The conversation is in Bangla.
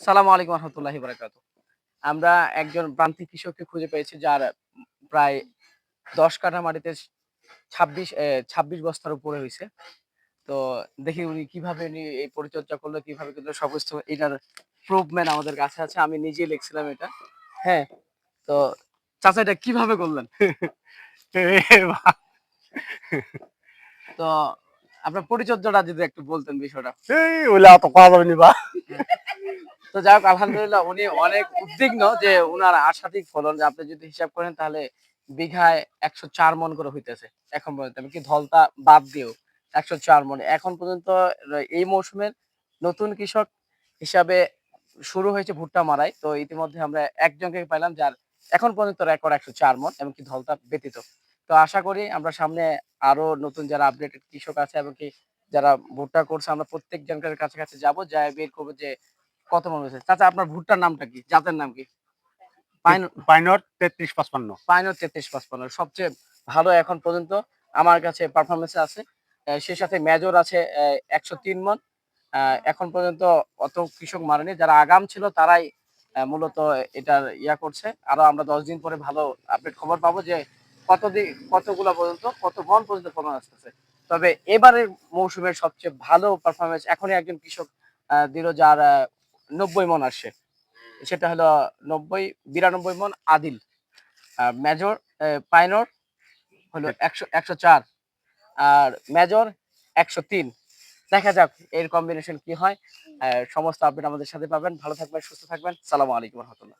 সালাম আলাইকুম রহমতুল্লাহি বারাকাতু। আমরা একজন প্রান্তিক কৃষককে খুঁজে পেয়েছি যার প্রায় দশ কাঠা মাটিতে ছাব্বিশ ছাব্বিশ বস্তার উপরে হয়েছে তো দেখি উনি কীভাবে উনি এই পরিচর্যা করল কীভাবে কিন্তু সমস্ত এটার প্রুভমেন্ট আমাদের কাছে আছে। আমি নিজেই লিখছিলাম এটা। হ্যাঁ তো চাচা এটা কীভাবে করলেন? তো আপনার পরিচর্যাটা যদি একটু বলতেন বিষয়টা। এই ওইলা অত কথা যাবে নি বা। তো যাই হোক, আলহামদুলিল্লাহ উনি অনেক উদ্বিগ্ন যে উনার আশাতিক ফলন যে আপনি যদি হিসাব করেন তাহলে বিঘায় একশো চার মন করে হইতেছে এখন পর্যন্ত। আমি কি ধলতা বাদ দিও? একশো চার মন। এখন পর্যন্ত এই মৌসুমের নতুন কৃষক হিসাবে শুরু হয়েছে ভুট্টা মারাই। তো ইতিমধ্যে আমরা একজনকে পাইলাম যার এখন পর্যন্ত রেকর্ড একশো চার মন এমনকি ধলতা ব্যতীত। তো আশা করি আমরা সামনে আরও নতুন যারা আপডেটেড কৃষক আছে এবং কি যারা ভুট্টা করছে, আমরা প্রত্যেক জনকের কাছে কাছে যাব। যাই বের করব যে কত মন হয়েছে চাচা আপনার ভুট্টার নামটা কি? জাতের নাম কি? পাইন পাইনট তেত্রিশ পাঁচপান্ন। পাইনর তেত্রিশ পাঁচপান্ন। সবচেয়ে ভালো এখন পর্যন্ত আমার কাছে পারফরমেন্স আছে। সে সাথে মেজর আছে একশো তিন মন। এখন পর্যন্ত অত কৃষক মারেনি। যারা আগাম ছিল তারাই মূলত এটার ইয়া করছে। আরও আমরা দশ দিন পরে ভালো আপডেট খবর পাবো যে কতদিন কতগুলো পর্যন্ত কত মন পর্যন্ত ফলন আসতেছে। তবে এবারের মৌসুমের সবচেয়ে ভালো পারফরমেন্স এখনই একজন কৃষক দিল যার নব্বই মন আসছে সেটা হলো নব্বই বিরানব্বই মন আদিল। আর মেজর পাইনর হলো একশো একশো চার। আর মেজর একশো তিন। দেখা যাক এর কম্বিনেশন কি হয়। সমস্ত আপডেট আমাদের সাথে পাবেন। ভালো থাকবেন সুস্থ থাকবেন। সালামু আলাইকুম রহমতুল্লাহ।